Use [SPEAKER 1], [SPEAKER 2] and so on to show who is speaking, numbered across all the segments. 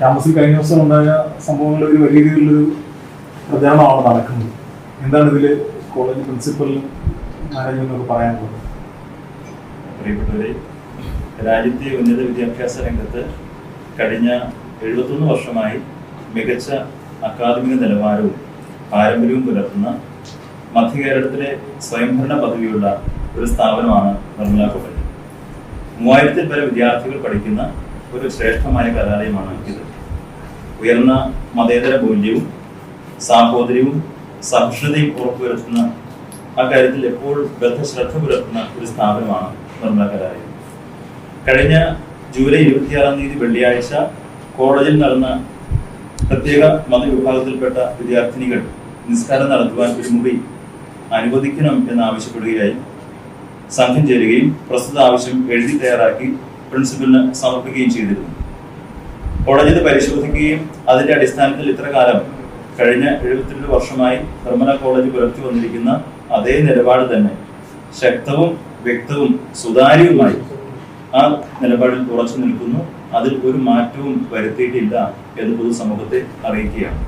[SPEAKER 1] ക്യാമ്പസിൽ കഴിഞ്ഞ ദിവസം ഉണ്ടായ സംഭവങ്ങളിൽ ഒരു വലിയ രീതിയിലൊരു പ്രചാരണമാണ് നടക്കുന്നത്. എന്താണ് ഇതിൽ കോളേജ് പ്രിൻസിപ്പലിനും മാനേജ്മെന്റിനൊക്കെ പറയാനുള്ളത്?
[SPEAKER 2] പ്രിയപ്പെട്ടവരെ രാജ്യത്തെ ഉന്നത വിദ്യാഭ്യാസ രംഗത്ത് കഴിഞ്ഞ എഴുപത്തൊന്ന് വർഷമായി മികച്ച അക്കാദമിക നിലവാരവും പാരമ്പര്യവും പുലർത്തുന്ന മധ്യകേരളത്തിലെ സ്വയംഭരണ പദവിയുള്ള ഒരു സ്ഥാപനമാണ് നിർമ്മല കോളേജ്. മൂവായിരത്തിൽ പല വിദ്യാർത്ഥികൾ പഠിക്കുന്ന ഒരു ശ്രേഷ്ഠമായ കലാലയമാണ് ഇത്. ഉയർന്ന മതേതര മൂല്യവും സാഹോദര്യവും സഹിഷ്ണുതയും ഉറപ്പുവരുത്തുന്ന അക്കാര്യത്തിൽ എപ്പോഴും ബദ്ധശ്രദ്ധ പുലർത്തുന്ന ഒരു സ്ഥാപനമാണ് നിർമ്മല കലാലയം. കഴിഞ്ഞ ജൂലൈ ഇരുപത്തിയാറാം തീയതി വെള്ളിയാഴ്ച കോളേജിൽ നടന്ന പ്രത്യേക മതവിഭാഗത്തിൽപ്പെട്ട വിദ്യാർത്ഥിനികൾ നിസ്കാരം നടത്തുവാൻ ഒരു മുറി അനുവദിക്കണം എന്ന് ആവശ്യപ്പെടുകയായി സംഘം ചേരുകയും പ്രസ്തുത ആവശ്യം എഴുതി തയ്യാറാക്കി പ്രിൻസിപ്പലിന് സമർപ്പിക്കുകയും ചെയ്തിരുന്നു. ഇത് പരിശോധിക്കുകയും അതിന്റെ അടിസ്ഥാനത്തിൽ ഇത്ര കാലം കഴിഞ്ഞ എഴുപത്തിരണ്ട് വർഷമായി നിർമ്മല കോളേജ് പുലർത്തി വന്നിരിക്കുന്ന അതേ നിലപാട് തന്നെ. ശക്തവും വ്യക്തവും സുതാര്യവുമായി ആ നിലപാടിൽ ഉറച്ചു നിൽക്കുന്നു. അതിൽ ഒരു മാറ്റവും വരുത്തിയിട്ടില്ല എന്ന് പൊതുസമൂഹത്തെ അറിയിക്കുകയാണ്.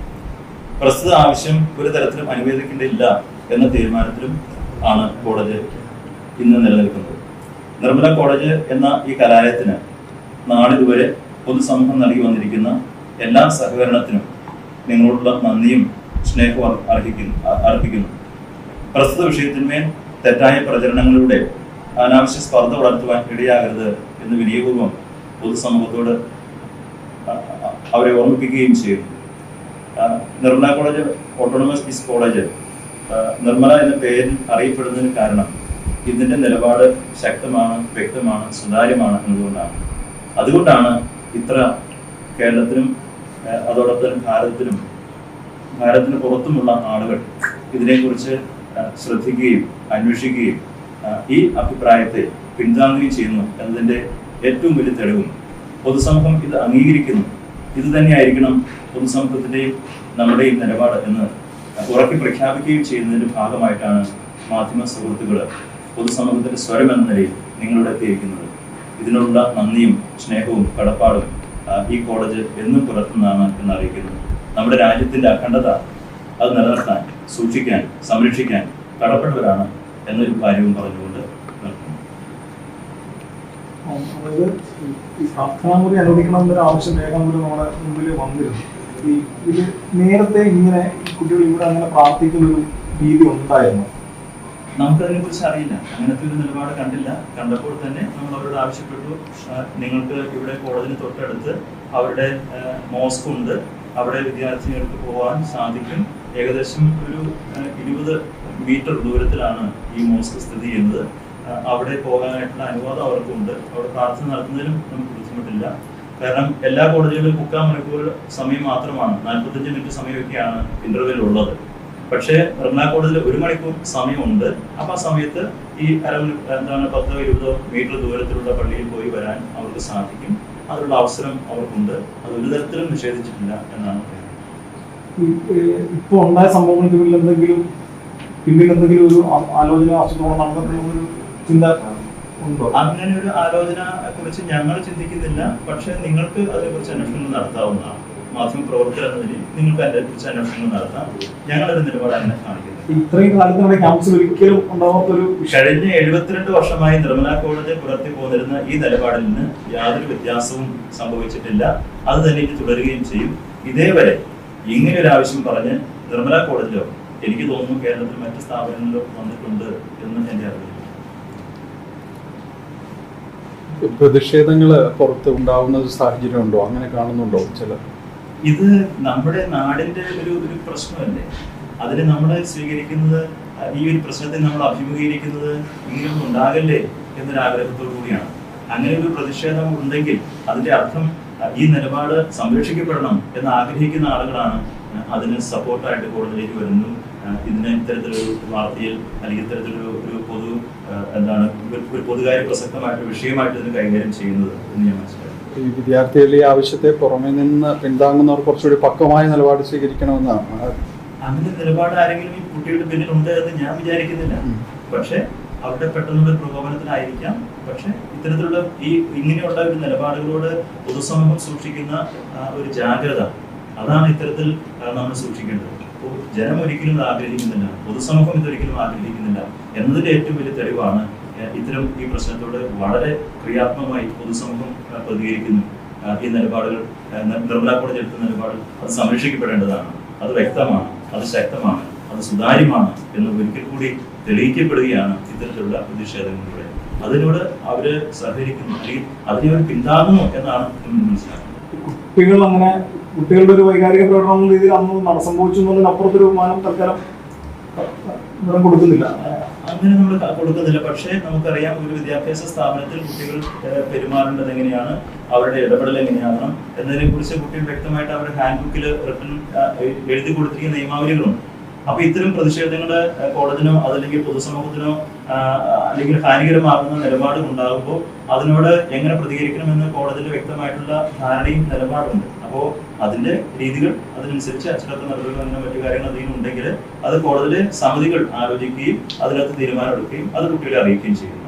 [SPEAKER 2] പ്രസ്തുത ആവശ്യം ഒരു തരത്തിലും അനുവദിക്കേണ്ടില്ല എന്ന തീരുമാനത്തിലും ആണ് കോളേജ് ഇന്ന് നിലനിൽക്കുന്നത്. നിർമ്മല കോളേജ് എന്ന ഈ കലാലയത്തിന് നാളിതുവരെ പൊതുസമൂഹം നൽകി വന്നിരിക്കുന്ന എല്ലാ സഹകരണത്തിനും നിങ്ങളോടുള്ള നന്ദിയും സ്നേഹവും അർഹിക്കുന്നു അർപ്പിക്കുന്നു. പ്രസ്തുത വിഷയത്തിന്മേൽ തെറ്റായ പ്രചരണങ്ങളിലൂടെ അനാവശ്യ സ്പർദ്ധ വളർത്തുവാൻ ഇടയാകരുത് എന്ന് വിനയപൂർവം പൊതുസമൂഹത്തോട് അവരെ ഓർമ്മിപ്പിക്കുകയും ചെയ്യുന്നു. Nirmala college autonomous peace college Nirmala എന്ന പേരിൽ അറിയപ്പെടുന്നതിന് കാരണം ഇതിന്റെ നിലപാട് ശക്തമാണ് വ്യക്തമാണ് സുതാര്യമാണ് എന്നതുകൊണ്ടാണ്. അതുകൊണ്ടാണ് ഇത്ര കേരളത്തിനും അതോടൊപ്പം തന്നെ ഭാരതത്തിലും ഭാരതത്തിന് പുറത്തുമുള്ള ആളുകൾ ഇതിനെക്കുറിച്ച് ശ്രദ്ധിക്കുകയും അന്വേഷിക്കുകയും ഈ അഭിപ്രായത്തെ പിന്താങ്ങുകയും ചെയ്യുന്നു എന്നതിന്റെ ഏറ്റവും വലിയ തെളിവും പൊതുസമൂഹം ഇത് അംഗീകരിക്കുന്നു. ഇത് തന്നെയായിരിക്കണം പൊതുസമൂഹത്തിന്റെയും നമ്മുടെയും നിലപാട് എന്ന് ഉറക്കി പ്രഖ്യാപിക്കുകയും ചെയ്യുന്നതിന്റെ ഭാഗമായിട്ടാണ് മാധ്യമ സുഹൃത്തുക്കൾ പൊതുസമൂഹത്തിന്റെ സ്വരം എന്ന നിലയിൽ നിങ്ങളുടെ എത്തിയിരിക്കുന്നത്. ഇതിനുള്ള നന്ദിയും സ്നേഹവും കടപ്പാടും ഈ കോളേജ് എന്നും പുലർത്തുന്നതാണ് എന്ന് അറിയിക്കുന്നു നമ്മുടെ രാജ്യത്തിന്റെ അഖണ്ഡത അത് നിലനിർത്താൻ സൂക്ഷിക്കാൻ സംരക്ഷിക്കാൻ കടപ്പെട്ടവരാണ് എന്നൊരു കാര്യവും പറഞ്ഞുകൊണ്ട് നിർത്തുന്നു.
[SPEAKER 1] അനുവദിക്കണം എന്നൊരു ആവശ്യം രേഖാമൂലം നമ്മുടെ മുമ്പിൽ വന്നിരുന്നു. ഇത് നേരത്തെ ഇങ്ങനെ കുട്ടികൾ ഇവിടെ അങ്ങനെ പ്രാർത്ഥിക്കുന്ന ഒരു രീതി ഉണ്ടായിരുന്നു.
[SPEAKER 2] നമുക്കതിനെ കുറിച്ച് അറിയില്ല. അങ്ങനത്തെ ഒരു നിലപാട് കണ്ടില്ല. കണ്ടപ്പോൾ തന്നെ നമ്മൾ അവരോട് ആവശ്യപ്പെട്ടു. നിങ്ങൾക്ക് ഇവിടെ കോളേജിന് തൊട്ടടുത്ത് അവരുടെ മോസ്ക് ഉണ്ട്. അവിടെ വിദ്യാർത്ഥികൾക്ക് പോകാൻ സാധിക്കും. ഏകദേശം ഒരു ഇരുപത് മീറ്റർ ദൂരത്തിലാണ് ഈ മോസ്ക് സ്ഥിതി ചെയ്യുന്നത്. അവിടെ പോകാനായിട്ടുള്ള അനുവാദം അവർക്കുണ്ട്. അവിടെ പ്രാർത്ഥന നടത്തുന്നതിനും നമുക്ക് ബുദ്ധിമുട്ടില്ല. കാരണം എല്ലാ കോളേജുകളിലും മുക്കാൽ മണിക്കൂർ സമയം മാത്രമാണ്. നാൽപ്പത്തഞ്ച് മിനിറ്റ് സമയമൊക്കെയാണ് ഇന്റർവെൽ ഉള്ളത്. പക്ഷേ എറണാകുളത്തിൽ ഒരു മണിക്കൂർ സമയമുണ്ട്. അപ്പൊ ആ സമയത്ത് ഈ അരമണി എന്താണ് പത്തോ ഇരുപതോ മീറ്റർ ദൂരത്തിലുള്ള പള്ളിയിൽ പോയി വരാൻ അവർക്ക് സാധിക്കും. അതിനുള്ള അവസരം അവർക്കുണ്ട്. അത് ഒരു തരത്തിലും നിഷേധിച്ചിട്ടില്ല എന്നാണ്
[SPEAKER 1] ഇപ്പൊ ഉണ്ടായ സംഭവങ്ങൾക്ക് പിന്നിൽ എന്തെങ്കിലും പിന്നിൽ എന്തെങ്കിലും ഒരു ആലോചന ആസൂത്രണം നടന്നിട്ടുള്ള ഒരു ചിന്ത ഉണ്ടോ?
[SPEAKER 2] അങ്ങനെ ഒരു ആലോചന കുറിച്ച് ഞങ്ങൾ ചിന്തിക്കുന്നില്ല. പക്ഷെ നിങ്ങൾക്ക് അതിനെക്കുറിച്ച് അന്വേഷണം നടത്താവുന്നതാണ്. എന്ന നിലയിൽ നിങ്ങൾക്ക് അതിനെക്കുറിച്ച് അന്വേഷണങ്ങൾ നടത്താം. ഞങ്ങളൊരു നിലപാട് അങ്ങനെ കാണിക്കുന്നത്
[SPEAKER 1] ഇത്രയും കാലത്ത് ക്യാമ്പസിൽ ഒരിക്കലും ഉണ്ടാവാത്തൊരു
[SPEAKER 2] കഴിഞ്ഞ എഴുപത്തിരണ്ട് വർഷമായി നിർമ്മല കോളേജ് പുലർത്തി പോന്നിരുന്ന ഈ നിലപാടിൽ നിന്ന് യാതൊരു വ്യത്യാസവും സംഭവിച്ചിട്ടില്ല. അത് തന്നെ ഇനി തുടരുകയും ചെയ്യും. ഇതേവരെ ഇങ്ങനെ ഒരു ആവശ്യം പറഞ്ഞ് നിർമ്മല കോളേജിലോ എനിക്ക് തോന്നുന്നു കേരളത്തിൽ മറ്റ് സ്ഥാപനങ്ങളിലോ വന്നിട്ടുണ്ട് എന്ന് എന്റെ അറിവില്ല
[SPEAKER 3] പ്രതിഷേധങ്ങൾ പുറത്ത് ഉണ്ടാവുന്ന ഒരു സാഹചര്യം ഉണ്ടോ അങ്ങനെ കാണുന്നുണ്ടോ ചില
[SPEAKER 2] ഇത് നമ്മുടെ നാടിന്റെ ഒരു ഒരു പ്രശ്നമല്ലേ? അതിന് നമ്മൾ സ്വീകരിക്കുന്നത് ഈ ഒരു പ്രശ്നത്തെ നമ്മൾ അഭിമുഖീകരിക്കുന്നത് ഇങ്ങനെയൊന്നും ഉണ്ടാകല്ലേ എന്നൊരു ആഗ്രഹത്തോടു കൂടിയാണ്. അങ്ങനെ ഒരു പ്രതിഷേധം ഉണ്ടെങ്കിൽ അതിന്റെ അർത്ഥം ഈ നിലപാട് സംരക്ഷിക്കപ്പെടണം എന്ന് ആഗ്രഹിക്കുന്ന ആളുകളാണ് അതിന് സപ്പോർട്ടായിട്ട് കോടതിയിലേക്ക് വരുന്നു. ഇതിന് ഇത്തരത്തിലൊരു വാർത്തയിൽ അല്ലെങ്കിൽ ഇത്തരത്തിലൊരു ഒരു പൊതു എന്താണ് ഒരു- പൊതുകാര്യ പ്രസക്തമായിട്ട് വിഷയമായിട്ട് ഇതിന് കൈകാര്യം ചെയ്യുന്നത് എന്ന് ഞാൻ മനസ്സിലാക്കുന്നു.
[SPEAKER 3] ഈ വിദ്യാർത്ഥികളുടെ ഈ ആവശ്യത്തെ പുറമെ നിന്ന് പിന്താങ്ങുന്നവർ കുറച്ചുകൂടി പക്വമായ നിലപാട് സ്വീകരിക്കണമെന്നാണ്.
[SPEAKER 2] അങ്ങനെ നിലപാട് ആരെങ്കിലും ഈ കുട്ടിയുടെ പിന്നിലുണ്ട് എന്ന് ഞാൻ വിചാരിക്കുന്നില്ല. പക്ഷെ അവരുടെ പെട്ടെന്നുള്ള പ്രകോപനത്തിലായിരിക്കാം. പക്ഷെ ഇത്തരത്തിലുള്ള ഈ ഇങ്ങനെയുള്ള ഒരു നിലപാടുകളോട് പൊതുസമൂഹം സൂക്ഷിക്കുന്ന ഒരു ജാഗ്രത അതാണ് ഇത്തരത്തിൽ നമ്മൾ സൂക്ഷിക്കേണ്ടത്. ജനം ഒരിക്കലും ഇത് ആഗ്രഹിക്കുന്നില്ല. പൊതുസമൂഹം ഇതൊരിക്കലും ആഗ്രഹിക്കുന്നില്ല. എന്നതിന്റെ ഏറ്റവും വലിയ തെളിവാണ് ഇത്തരം ഈ പ്രശ്നത്തോട് വളരെ ക്രിയാത്മകമായി പൊതുസമൂഹം പ്രതികരിക്കുന്നു. ഈ നിലപാടുകൾ നിർമ്മല കോടതി എടുത്ത നിലപാട് അത് സംരക്ഷിക്കപ്പെടേണ്ടതാണ്. അത് വ്യക്തമാണ് അത് ശക്തമാണ് അത് സുതാര്യമാണ് എന്ന് ഒരിക്കൽ കൂടി തെളിയിക്കപ്പെടുകയാണ് ഇത്തരത്തിലുള്ള പ്രതിഷേധങ്ങളിലൂടെ. അതിനോട് അവർ സഹകരിക്കുന്നു അല്ലെങ്കിൽ അതിനെ അവർ പിന്താങ്ങുന്നു എന്നാണ് മനസ്സിലാക്കുന്നത്.
[SPEAKER 1] കുട്ടികൾ അങ്ങനെ കുട്ടികളുടെ ഒരു വൈകാരിക പ്രകടനം എന്ന രീതിയിൽ അന്ന് സംഭവിച്ചു മാനം തൽക്കാലം ഇവിടെ കൊടുക്കുന്നില്ല.
[SPEAKER 2] അങ്ങനെ നമ്മൾ കൊടുക്കുന്നില്ല. പക്ഷേ നമുക്കറിയാം ഒരു വിദ്യാഭ്യാസ സ്ഥാപനത്തിൽ കുട്ടികൾ പെരുമാറേണ്ടത് എങ്ങനെയാണ്? അവരുടെ ഇടപെടൽ എങ്ങനെയാണ് എന്നതിനെ കുറിച്ച് കുട്ടികൾ വ്യക്തമായിട്ട് അവരുടെ ഹാൻഡ് ബുക്കിൽ എഴുതി കൊടുത്തിരിക്കുന്ന നിയമാവലികളുണ്ട്. അപ്പൊ ഇത്തരം പ്രതിഷേധങ്ങൾ കോടതിനോ അതല്ലെങ്കിൽ പൊതുസമൂഹത്തിനോ അല്ലെങ്കിൽ ഹാനികരമാകുന്ന നിലപാടും ഉണ്ടാകുമ്പോൾ അതിനോട് എങ്ങനെ പ്രതികരിക്കണമെന്ന് കോടതിയിൽ വ്യക്തമായിട്ടുള്ള ധാരണയും നിലപാടുണ്ട് അപ്പോൾ അതിന്റെ രീതികൾ അതിനനുസരിച്ച് അച്ചടക്ക നടപടികൾ അങ്ങനെ മറ്റു കാര്യങ്ങൾ എന്തെങ്കിലും ഉണ്ടെങ്കിൽ അത് കോടതിയിലെ സമിതികൾ ആലോചിക്കുകയും അതിനകത്ത് തീരുമാനമെടുക്കുകയും അത് കുട്ടികളെ അറിയിക്കുകയും ചെയ്യുന്നു.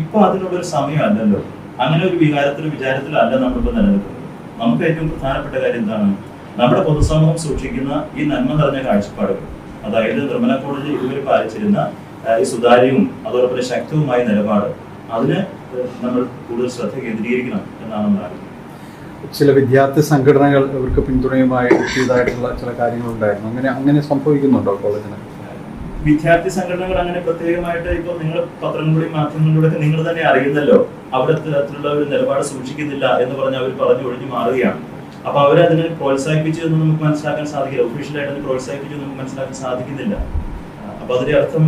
[SPEAKER 2] ഇപ്പൊ അതിനുള്ള ഒരു സമയമല്ലല്ലോ. അങ്ങനെ ഒരു വികാരത്തിലും വിചാരത്തിലും അല്ല നമ്മളിപ്പോ നിലനിൽക്കുന്നത്. നമുക്ക് ഏറ്റവും പ്രധാനപ്പെട്ട കാര്യം എന്താണ്? നമ്മുടെ പൊതുസമൂഹം സൂക്ഷിക്കുന്ന ഈ നന്മ നിറഞ്ഞ കാഴ്ചപ്പാടുകൾ. അതായത് നിർമ്മല കോടതി ഇതുവരെ പാലിച്ചിരുന്ന ഈ സുതാര്യവും അതോടൊപ്പം ശക്തവുമായ നിലപാട് അതിന് നമ്മൾ കൂടുതൽ ശ്രദ്ധ കേന്ദ്രീകരിക്കണം എന്നാണ് നമ്മൾ ആഗ്രഹിക്കുന്നത്
[SPEAKER 3] ചില വിദ്യാർത്ഥി സംഘടനകൾ ഇവർക്ക് പിന്തുണയുമായി ചെയ്തതായിട്ടുള്ള ചില കാര്യങ്ങളുണ്ടായിരുന്നു. അങ്ങനെ അങ്ങനെ സംഭവിക്കുന്നുണ്ടോ കോളേജിന്?
[SPEAKER 2] വിദ്യാർത്ഥി സംഘടനകൾ അങ്ങനെ പ്രത്യേകമായിട്ട് ഇപ്പോൾ നിങ്ങൾ പത്രങ്ങളിലൂടെയും മാധ്യമങ്ങളിലൂടെ നിങ്ങൾ തന്നെ അറിയുന്നല്ലോ അവിടെ തരത്തിലുള്ള ഒരു നിലപാട് സൂക്ഷിക്കുന്നില്ല എന്ന് പറഞ്ഞ് അവർ പറഞ്ഞു ഒഴിഞ്ഞു മാറുകയാണ്. അപ്പൊ അവരതിനെ പ്രോത്സാഹിപ്പിച്ചു എന്ന് നമുക്ക് മനസ്സിലാക്കാൻ സാധിക്കില്ല. ഒഫീഷ്യലായിട്ട് അതിനെ പ്രോത്സാഹിപ്പിച്ചു നമുക്ക് മനസ്സിലാക്കാൻ സാധിക്കുന്നില്ല. അപ്പൊ അതിന്റെ അർത്ഥം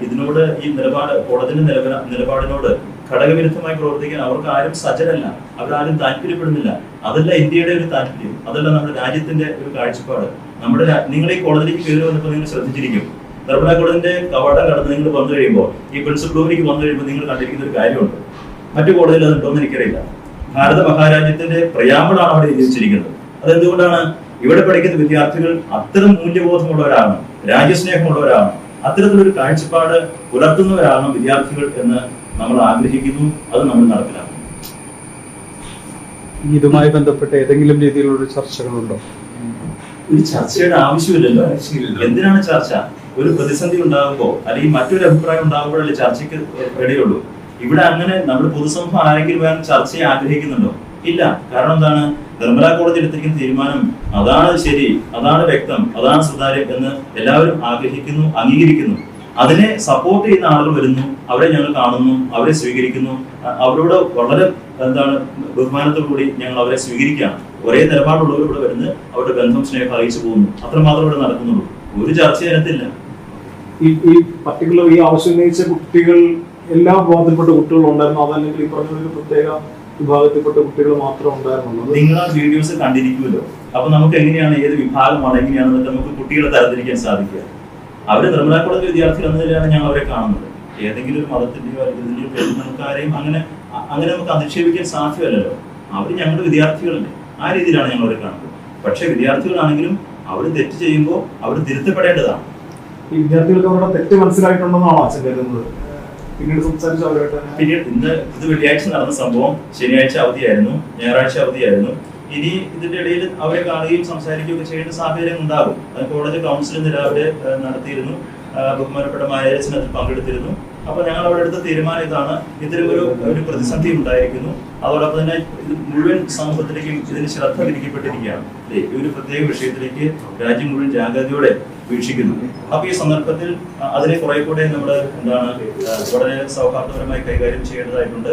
[SPEAKER 2] ഇതിനോട് ഈ നിലപാട് കോടതിന്റെ നിലവ നിലപാടിനോട് ഘടകവിരുദ്ധമായി പ്രവർത്തിക്കാൻ അവർക്ക് ആരും സജ്ജരല്ല. അവരാരും താല്പര്യപ്പെടുന്നില്ല. അതല്ല ഇന്ത്യയുടെ ഒരു താല്പര്യം. അതല്ല നമ്മുടെ രാജ്യത്തിന്റെ ഒരു കാഴ്ചപ്പാട്. നമ്മുടെ നിങ്ങൾ ഈ കോടതിയിലേക്ക് കയറി വന്നപ്പോൾ നിങ്ങൾ ശ്രദ്ധിച്ചിരിക്കും. നിർമ്മല കോടതിന്റെ കവാടം കടന്ന് നിങ്ങൾ വന്നു കഴിയുമ്പോൾ ഈ പ്രിൻസിപ്പൽ ബ്ലൂമിലേക്ക് വന്നു കഴിയുമ്പോൾ നിങ്ങൾ കണ്ടിരിക്കുന്ന ഒരു കാര്യമുണ്ട്. മറ്റു കോടതിയിൽ അതുണ്ടോ എന്ന് എനിക്കറിയില്ല. ഭാരത മഹാരാജ്യത്തിന്റെ പ്രയാമ്പളാണ് അവിടെ എഴുതിച്ചിരിക്കുന്നത് അതെന്തുകൊണ്ടാണ്? ഇവിടെ പഠിക്കുന്ന വിദ്യാർത്ഥികൾ അത്തരം മൂല്യബോധമുള്ളവരാണ് രാജ്യസ്നേഹമുള്ളവരാണ് അത്തരത്തിലൊരു കാഴ്ചപ്പാട് പുലർത്തുന്നവരാണ് വിദ്യാർത്ഥികൾ എന്ന് നമ്മൾ ആഗ്രഹിക്കുന്നു അത് നമ്മൾ നടപ്പിലാക്കുന്നു.
[SPEAKER 3] ഇതുമായി ബന്ധപ്പെട്ട് ഏതെങ്കിലും രീതിയിലുള്ള ചർച്ചകളുണ്ടോ?
[SPEAKER 2] ഒരു ചർച്ചയുടെ ആവശ്യമില്ലല്ലോ. എന്തിനാണ് ചർച്ച? ഒരു പ്രതിസന്ധി ഉണ്ടാകുമ്പോൾ അല്ലെങ്കിൽ മറ്റൊരു അഭിപ്രായം ഉണ്ടാകുമ്പോഴല്ലേ ചർച്ചയ്ക്ക് ഇടയുള്ളൂ. ഇവിടെ അങ്ങനെ നമ്മുടെ പൊതുസമൂഹം ആരെങ്കിലും വേണം ചർച്ചയെ ആഗ്രഹിക്കുന്നുണ്ടോ? ഇല്ല. കാരണം എന്താണ്? നിർമ്മല കോടതി എടുത്തിരിക്കുന്ന തീരുമാനം അതാണ് ശരി അതാണ് വ്യക്തം അതാണ് സുതാര്യം എന്ന് എല്ലാവരും ആഗ്രഹിക്കുന്നു അംഗീകരിക്കുന്നു. അതിനെ സപ്പോർട്ട് ചെയ്യുന്ന ആളുകൾ വരുന്നു അവരെ ഞങ്ങൾ കാണുന്നു അവരെ സ്വീകരിക്കുന്നു. അവരോട് വളരെ എന്താണ് ബഹുമാനത്തോടു കൂടി ഞങ്ങൾ അവരെ സ്വീകരിക്കുകയാണ്. ഒരേ നിലപാടുള്ളവർ ഇവിടെ വരുന്ന് അവരുടെ ബന്ധം സ്നേഹം അറിയിച്ചു പോകുന്നു. അത്രമാത്രം ഇവിടെ നടക്കുന്നുള്ളൂ. ഒരു ചർച്ച അതിനകത്തില്ല.
[SPEAKER 1] ഈ ഈ പർട്ടിക്കുലർ ഈ ആവശ്യം ഉന്നയിച്ച കുട്ടികൾ എല്ലാ വിഭാഗത്തിൽപ്പെട്ട കുട്ടികളും ഉണ്ടായിരുന്നു. അതല്ലെങ്കിൽ ഈ പറഞ്ഞ ഒരു പ്രത്യേക വിഭാഗത്തിൽപ്പെട്ട കുട്ടികൾ മാത്രം ഉണ്ടായിരുന്നുള്ളൂ.
[SPEAKER 2] നിങ്ങൾ ആ വീഡിയോസ് കണ്ടിരിക്കുമല്ലോ. അപ്പൊ നമുക്ക് എങ്ങനെയാണ് ഏത് വിഭാഗമാണ് എങ്ങനെയാണെന്ന് നമുക്ക് കുട്ടികളെ തരത്തിരിക്കാൻ സാധിക്കുക. അവർ നിർമ്മലാക്കുളത്തിൽ കോളേജ് വിദ്യാർത്ഥികൾ എന്ന നിലയിലാണ് ഞങ്ങൾ അവരെ കാണുന്നത്. ഏതെങ്കിലും ഒരു മതത്തിന്റെയോ അല്ലെങ്കിൽ പേരിൽ നമുക്ക് ആരെയും അങ്ങനെ അങ്ങനെ നമുക്ക് അധിക്ഷേപിക്കാൻ സാധ്യമല്ലല്ലോ. അവർ ഞങ്ങളുടെ വിദ്യാർത്ഥികളല്ലേ. ആ രീതിയിലാണ് ഞങ്ങൾ അവരെ കാണുന്നത്. പക്ഷെ വിദ്യാർത്ഥികളാണെങ്കിലും അവർ തെറ്റ് ചെയ്യുമ്പോൾ അവർ തിരുത്തപ്പെടേണ്ടതാണ്.
[SPEAKER 1] ഈ വിദ്യാർത്ഥികൾക്ക് അവരുടെ തെറ്റ് മനസ്സിലായിട്ടുണ്ടെന്നാണോ അച്ഛൻ കരുതുന്നത്. പിന്നീട് സംസാരിച്ചു അവരുമായിട്ട്
[SPEAKER 2] പിന്നീട് ഇന്ന് ഇത് വെള്ളിയാഴ്ച നടന്ന സംഭവം ശനിയാഴ്ച അവധിയായിരുന്നു ഞായറാഴ്ച അവധിയായിരുന്നു. ഇനി ഇതിന്റെ ഇടയിൽ അവരെ കാണുകയും സംസാരിക്കുകയൊക്കെ ചെയ്യേണ്ട സാഹചര്യം ഉണ്ടാകും. അത് കോടതി കൗൺസിൽ ഏഹ്, നടത്തിയിരുന്നു. ബഹുമാനപ്പെട്ട മാനേജൻ അതിൽ പങ്കെടുത്തിരുന്നു. അപ്പൊ ഞങ്ങൾ അവിടെ എടുത്ത തീരുമാനം ഇതാണ്. ഇതിന് ഒരു ഒരു പ്രതിസന്ധി ഉണ്ടായിരിക്കുന്നു. അതോടൊപ്പം തന്നെ ഇത് മുഴുവൻ സമൂഹത്തിലേക്കും ഇതിന് ശ്രദ്ധ തിരിക്കപ്പെട്ടിരിക്കുകയാണ് ദേ, ഈ ഒരു പ്രത്യേക വിഷയത്തിലേക്ക് രാജ്യം മുഴുവൻ ജാഗ്രതയോടെ വീക്ഷിക്കുന്നു. അപ്പൊ ഈ സന്ദർഭത്തിൽ അതിനെ കുറെ കൂടെ നമ്മൾ എന്താണ് വളരെ സൗഹാർദ്ദപരമായി കൈകാര്യം ചെയ്യേണ്ടതായിട്ടുണ്ട്.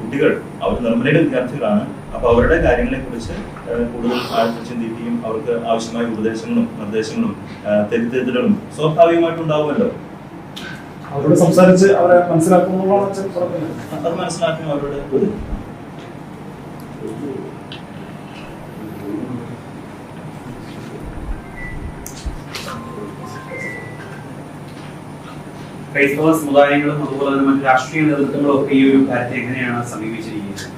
[SPEAKER 2] കുട്ടികൾ അവർ നിർമ്മലയുടെ വിദ്യാർത്ഥികളാണ്. അപ്പൊ അവരുടെ കാര്യങ്ങളെ കുറിച്ച് കൂടുതൽ ആഴത്തിൽ ചിന്തിക്കുകയും അവർക്ക് ആവശ്യമായ ഉപദേശങ്ങളും നിർദ്ദേശങ്ങളും ആ, സ്വാഭാവികമായിട്ടുണ്ടാവുമല്ലോ.
[SPEAKER 1] അവരോട് സംസാരിച്ച് അവരെ പറഞ്ഞത്.
[SPEAKER 2] അത് മനസ്സിലാക്കും അവരോട്
[SPEAKER 4] ക്രൈസ്തവ സമുദായങ്ങളും അതുപോലെ തന്നെ മറ്റു രാഷ്ട്രീയ നേതൃത്വങ്ങളും ഒക്കെ ഈ ഒരു കാര്യത്തെ എങ്ങനെയാണ് സമീപിച്ചിരിക്കുന്നത്?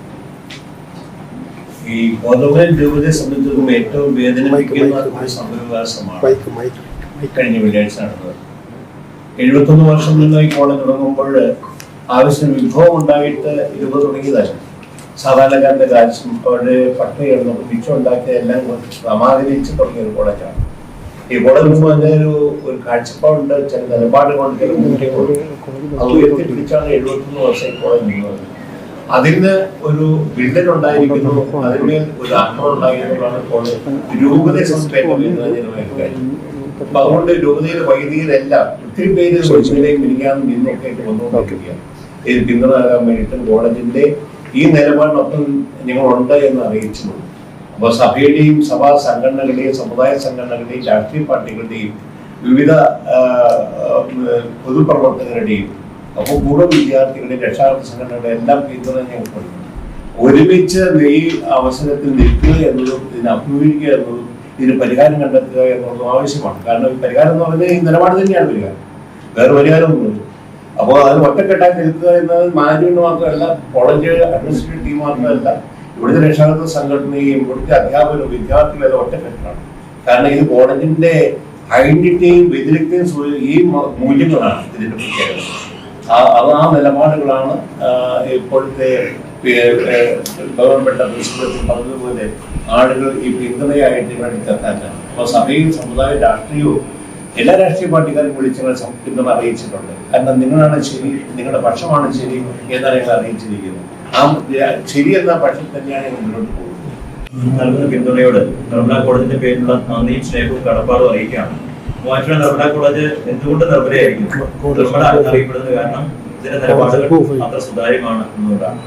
[SPEAKER 5] ഈ ഗോതമ്പൻ രൂപതയെ സംബന്ധിച്ചിടത്തോളം ഏറ്റവും വേദനിപ്പിക്കുന്ന ഒരു സംഭവവികാസമാണ് കഴിഞ്ഞ വെള്ളിയാഴ്ച നടന്നത്. എഴുപത്തൊന്ന് വർഷം നിന്ന് ഈ കോളേജ് തുടങ്ങുമ്പോൾ ആവശ്യത്തിന് വിഭവം ഉണ്ടായിട്ട് ഇരുപത് തുടങ്ങിയതല്ല സാധാരണക്കാരന്റെ കാശും അവരുടെ കിടന്നപ്പോൾ മിച്ചം ഉണ്ടാക്കിയ എല്ലാം സമാഹരിച്ച് തുടങ്ങിയ ഒരു കോളേജാണ്. കോളേജ് മുമ്പ് അതിന്റെ ഒരു ഒരു കാഴ്ചപ്പാടുണ്ട് ചില നിലപാടുകൾ അത് ഉയർത്തിപ്പിടിച്ചാണ് എഴുപത്തൊന്ന് വർഷം ഇപ്പോൾ അതിൽ നിന്ന് ഒരു വിള്ളൽ ഉണ്ടായിരിക്കുന്നു അതിന്മേൽ ഒരു ആക്രമണം ഉണ്ടായിരുന്നതാണ് ഇപ്പോൾ രൂപതയെ അപ്പൊ അതുകൊണ്ട് രൂപതയിലെ വൈദികരെല്ലാം ഒത്തിരി പേര് രൂപതയിലേക്ക് പിരിക്കാനും നിന്നൊക്കെ ആയിട്ട് വന്നുകൊണ്ടിരിക്കുകയാണ്. ഇത് പിന്തുണ നൽകാൻ വേണ്ടിയിട്ടും കോളേജിന്റെ ഈ നിലപാടിനൊപ്പം ഞങ്ങളുണ്ട് എന്ന് അറിയിച്ചിട്ടുണ്ട്. അപ്പോൾ സഭയുടെയും സഭാ സംഘടനകളുടെയും സമുദായ സംഘടനകളുടെയും രാഷ്ട്രീയ പാർട്ടികളുടെയും വിവിധ പൊതുപ്രവർത്തകരുടെയും അപ്പോൾ പൂർവ വിദ്യാർത്ഥികളുടെയും രക്ഷാകർത്ത സംഘടനകളുടെ എല്ലാം പിന്തുണ ഒരുമിച്ച് ഈ അവസരത്തിൽ നിൽക്കുക എന്നതും ഇതിനെ അഭിമുഖീകരിക്കുക എന്നതും ഇതിന് പരിഹാരം കണ്ടെത്തുക എന്നുള്ളതും ആവശ്യമാണ്. കാരണം ഈ പരിഹാരം എന്ന് പറയുന്നത് ഈ നിലപാട് തന്നെയാണ് പരിഹാരം. വേറെ പരിഹാരമൊന്നുമില്ല. അപ്പോൾ അതിന് ഒറ്റക്കെട്ടായി നിൽക്കുക എന്നത് മാനേജ്മെന്റ് മാത്രമല്ല കോളേജ് അഡ്മിനിസ്ട്രേറ്റീവ് മാത്രമല്ല ഇവിടുത്തെ രക്ഷാകർത്തൃ സംഘടനയും ഇവിടുത്തെ അധ്യാപകരും വിദ്യാർത്ഥികളും എല്ലാം ഒറ്റക്കെട്ടാണ്. കാരണം ഇത് കോളേജിന്റെ ഐഡന്റിറ്റിയും വ്യതിരിക്തയും ഈ മൂല്യങ്ങളാണ് ഇതിന്റെ പ്രത്യേകത. അത് ആ നിലപാടുകളാണ് ഇപ്പോഴത്തെ ഗവൺമെന്റ് പ്രിൻസിപ്പൽ പറഞ്ഞതുപോലെ ആളുകൾ ഈ പിന്തുണയായിട്ട് ഇവിടെ എത്താനാണ് അപ്പോൾ സഭയും സമുദായവും രാഷ്ട്രീയവും എല്ലാ രാഷ്ട്രീയ പാർട്ടിക്കാരും വിളിച്ച് ഞങ്ങൾ പിന്തുണ അറിയിച്ചിട്ടുണ്ട്. കാരണം നിങ്ങളാണ് ശരി നിങ്ങളുടെ പക്ഷമാണ് ശരി എന്നാണ് ഞങ്ങൾ അറിയിച്ചിരിക്കുന്നത്? ആ എന്ന പക്ഷം തന്നെയാണ് മുന്നോട്ട് പോകുന്നത്.
[SPEAKER 2] നൽകുന്ന പിന്തുണയോട് നിർമ്മല കോളേജിന്റെ പേരിലുള്ള നന്ദിയും സ്നേഹവും കടപ്പാടും അറിയിക്കുകയാണ്. മൂവാറ്റുപുഴ നിർമ്മല കോളേജ് എന്തുകൊണ്ട് നിർമ്മലയായിരിക്കും? നിർമ്മല അറിയപ്പെടുന്നത് കാരണം ഇതിന്റെ നിലപാടുകൾ അത്ര സുതാര്യമാണ് എന്നുകൊണ്ടാണ്